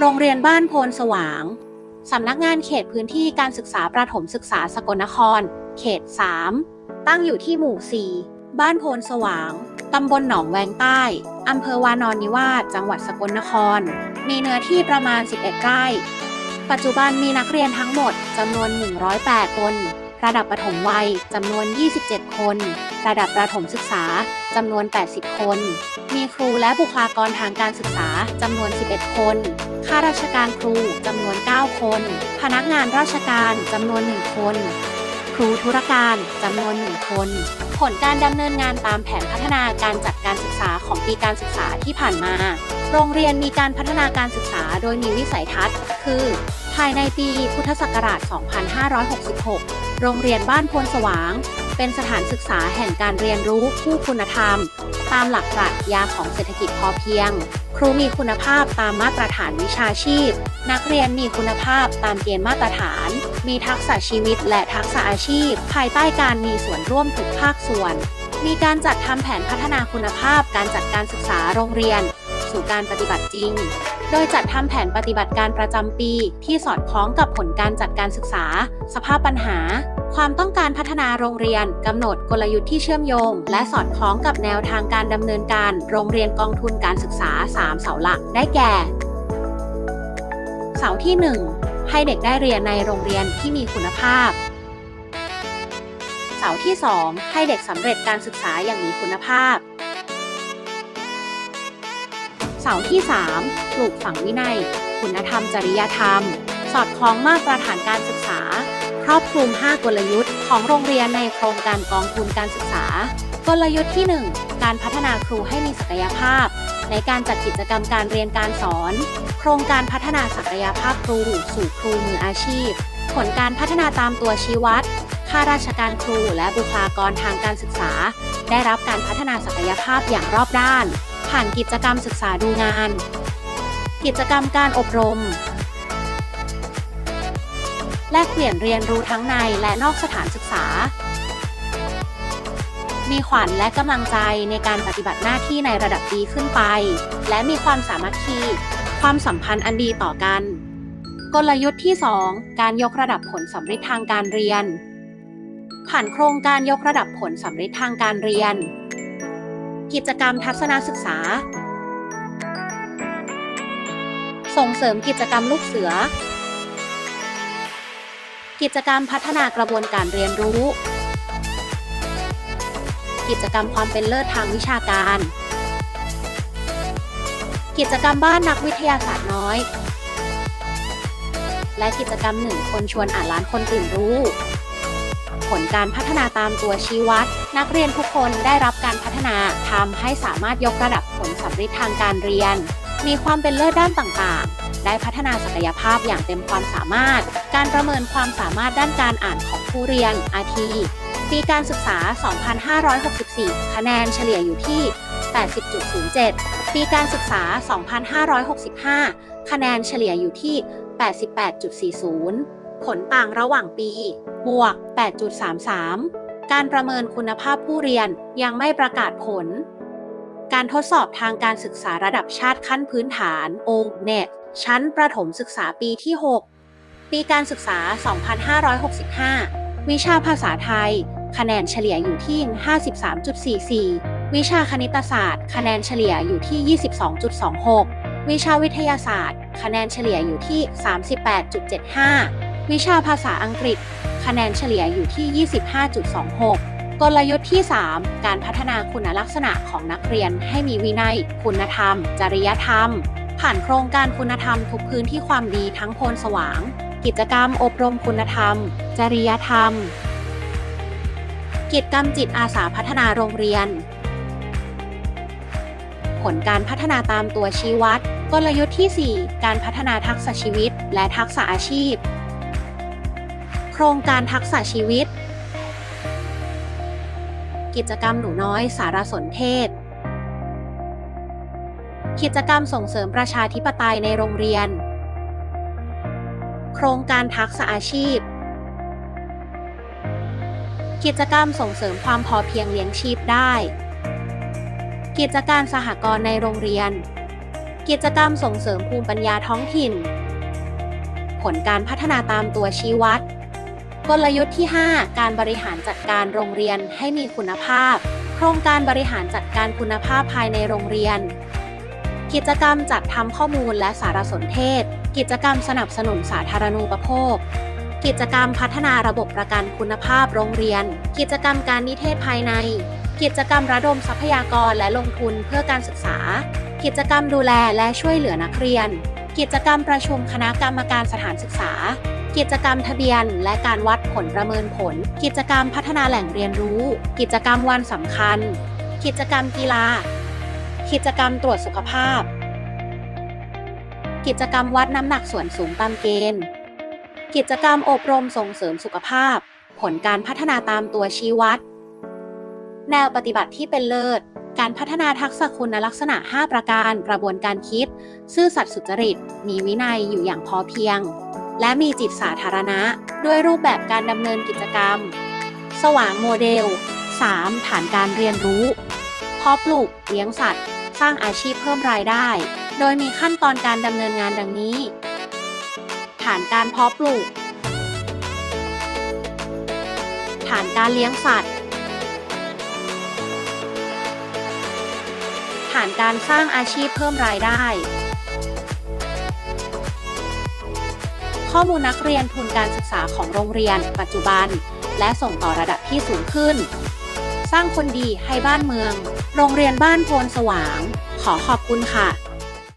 โรงเรียนบ้านโพนสว่าง สำนักงานเขตพื้นที่การศึกษาประถมศึกษาสกลนคร เขต 3 ตั้งอยู่ที่หมู่ 4 บ้านโพนสว่าง ตำบลหนองแวงใต้ อำเภอวานอนนิวาสจังหวัดสกลนคร มีเนื้อที่ประมาณ 11 ไร่ ปัจจุบันมีนักเรียนทั้งหมดจำนวน 108 คน ระดับประถมวัยจำนวน 27 คน ระดับประถมศึกษาจำนวน 80 คน มีครูและบุคลากรทางการศึกษาจำนวน 11 คน ข้าราชการครูจำนวน 9 คน พนักงานราชการจำนวน 1 คน ครูธุรการจำนวน 1 คน ผลการดำเนินงานตามแผนพัฒนาการจัดการศึกษาของปีการศึกษาที่ผ่านมา โรงเรียนมีการพัฒนาการศึกษาโดยมีวิสัยทัศน์ คือ ภายในปีพุทธศักราช 2566 โรงเรียนบ้านโพนสว่าง เป็นสถานศึกษาแห่งการเรียนรู้ผู้คุณธรรม ตามหลักปรัชญาของเศรษฐกิจพอเพียง ครูมีคุณภาพตามมาตรฐานวิชาชีพ นักเรียนมีคุณภาพตามเกณฑ์มาตรฐาน มีทักษะชีวิตและทักษะอาชีพ ภายใต้การมีส่วนร่วมทุกภาคส่วน มีการจัดทำแผนพัฒนาคุณภาพการจัดการศึกษาโรงเรียน สู่การปฏิบัติจริง โดยจัดทำแผนปฏิบัติการประจำปี ที่สอดคล้องกับผลการจัดการศึกษา สภาพปัญหา ความต้องการพัฒนาโรงเรียนกำหนดกลยุทธ์ที่เชื่อมโยง และสอดคล้องกับแนวทางการดำเนินการโรงเรียนกองทุนการศึกษา 3 เสาหลัก ได้แก่ เสาที่ 1 ให้เด็กได้เรียนในโรงเรียนที่มีคุณภาพ เสาที่ 2 ให้เด็กสำเร็จการศึกษาอย่างมีคุณภาพ เสาที่ 3 ปลูกฝังวินัย คุณธรรมจริยธรรม สอดคล้องมาตรฐานการศึกษา ครอบคลุม 5 กลยุทธ์ของโรงเรียนในโครงการกองทุนการศึกษา กลยุทธ์ที่ 1 การพัฒนาครูให้มีศักยภาพ ในการจัดกิจกรรมการเรียนการสอน โครงการพัฒนาศักยภาพครูสู่ครูมืออาชีพ ผลการพัฒนาตามตัวชี้วัดข้าราชการครูและบุคลากรทางการศึกษา ได้รับการพัฒนาศักยภาพอย่างรอบด้าน ผ่านกิจกรรมศึกษาดูงาน กิจกรรมการอบรม แลกเปลี่ยนเรียนรู้ทั้งในและนอกสถานศึกษา มีขวัญและกำลังใจในการปฏิบัติหน้าที่ในระดับดีขึ้นไป และมีความสามัคคี ความสัมพันธ์อันดีต่อกัน กลยุทธ์ที่ 2 การยกระดับผลสำเร็จทางการเรียน ผ่านโครงการยกระดับผลสำเร็จทางการเรียน กิจกรรมทัศนศึกษา ส่งเสริมกิจกรรมลูกเสือ กิจกรรมพัฒนากระบวนการเรียนรู้ กิจกรรมความเป็นเลิศทางวิชาการ กิจกรรมบ้านนักวิทยาศาสตร์น้อย และกิจกรรมหนึ่งคนชวนอ่านล้านคนตื่นรู้ ผลการพัฒนาตามตัวชี้วัด นักเรียนทุกคนได้รับการพัฒนาทำให้สามารถยกระดับผลสำเร็จทางการเรียน มีความเป็นเลิศด้านต่างๆ ได้พัฒนาศักยภาพอย่างเต็มความสามารถ การประเมินความสามารถด้านการอ่านของผู้เรียนอาทีปีการศึกษา 2564 คะแนนเฉลี่ยอยู่ที่ 80.07 ปีการศึกษา 2565 คะแนนเฉลี่ยอยู่ที่ 88.40 ผลต่างระหว่างปี บวก 8.33 การประเมินคุณภาพผู้เรียนยังไม่ประกาศผล การทดสอบทางการศึกษาระดับชาติขั้นพื้นฐาน o n e t ชั้นประถมศึกษาปีที่ 6 ปีการศึกษา 2565 วิชาภาษาไทย คะแนนเฉลี่ยอยู่ที่ 53.44 วิชาคณิตศาสตร์ คะแนนเฉลี่ยอยู่ที่ 22.26 วิชาวิทยาศาสตร์ คะแนนเฉลี่ยอยู่ที่ 38.75 วิชาภาษาอังกฤษ คะแนนเฉลี่ยอยู่ที่ 25.26กลยุทธ์ที่ 3 การพัฒนาคุณลักษณะของนักเรียนให้มีวินัย คุณธรรม จริยธรรม ผ่านโครงการคุณธรรมทุกพื้นที่ความดีทั้งโพนสว่าง กิจกรรมอบรมคุณธรรม จริยธรรม กิจกรรมจิตอาสาพัฒนาโรงเรียน ผลการพัฒนาตามตัวชี้วัด กลยุทธ์ที่ 4 การพัฒนาทักษะชีวิต และทักษะอาชีพ โครงการทักษะชีวิต กิจกรรมหนูน้อยสารสนเทศ กิจกรรมส่งเสริมประชาธิปไตยในโรงเรียน โครงการทักษะอาชีพ กิจกรรมส่งเสริมความพอเพียงเลี้ยงชีพได้ กิจการสหกรณ์ในโรงเรียน กิจกรรมส่งเสริมภูมิปัญญาท้องถิ่น ผลการพัฒนาตามตัวชี้วัด กลยุทธ์ที่ 5 การบริหารจัดการโรงเรียนให้มีคุณภาพ โครงการบริหารจัดการคุณภาพภายในโรงเรียน กิจกรรมจัดทำข้อมูลและสารสนเทศ กิจกรรมสนับสนุนสาธารณูปโภค กิจกรรมพัฒนาระบบประกันคุณภาพโรงเรียน กิจกรรมการนิเทศภายใน กิจกรรมระดมทรัพยากรและลงทุนเพื่อการศึกษา กิจกรรมดูแลและช่วยเหลือนักเรียน กิจกรรมประชุมคณะกรรมการสถานศึกษา กิจกรรมทะเบียน และการวัดผลประเมินผล กิจกรรมพัฒนาแหล่งเรียนรู้ กิจกรรมวันสำคัญ กิจกรรมกีฬา กิจกรรมตรวจสุขภาพ กิจกรรมวัดน้ำหนักส่วนสูงตามเกณฑ์ กิจกรรมอบรมส่งเสริมสุขภาพ ผลการพัฒนาตามตัวชี้วัด แนวปฏิบัติที่เป็นเลิศ การพัฒนาทักษะคุณลักษณะ 5 ประการ กระบวนการคิด ซื่อสัตย์สุจริต มีวินัยอยู่อย่างพอเพียง และมีจิตสาธารณะ ด้วยรูปแบบการดำเนินกิจกรรม สว่างโมเดล 3. ฐานการเรียนรู้ เพาะปลูก เลี้ยงสัตว์ สร้างอาชีพเพิ่มรายได้ โดยมีขั้นตอนการดำเนินงานดังนี้ ฐานการเพาะปลูก ฐานการเลี้ยงสัตว์ ฐานการสร้างอาชีพเพิ่มรายได้ ข้อมูลนักเรียนทุนการศึกษาของโรงเรียน ปัจจุบัน และส่งต่อระดับที่สูงขึ้น สร้างคนดีให้บ้านเมือง โรงเรียนบ้านโพนสว่าง ขอขอบคุณค่ะ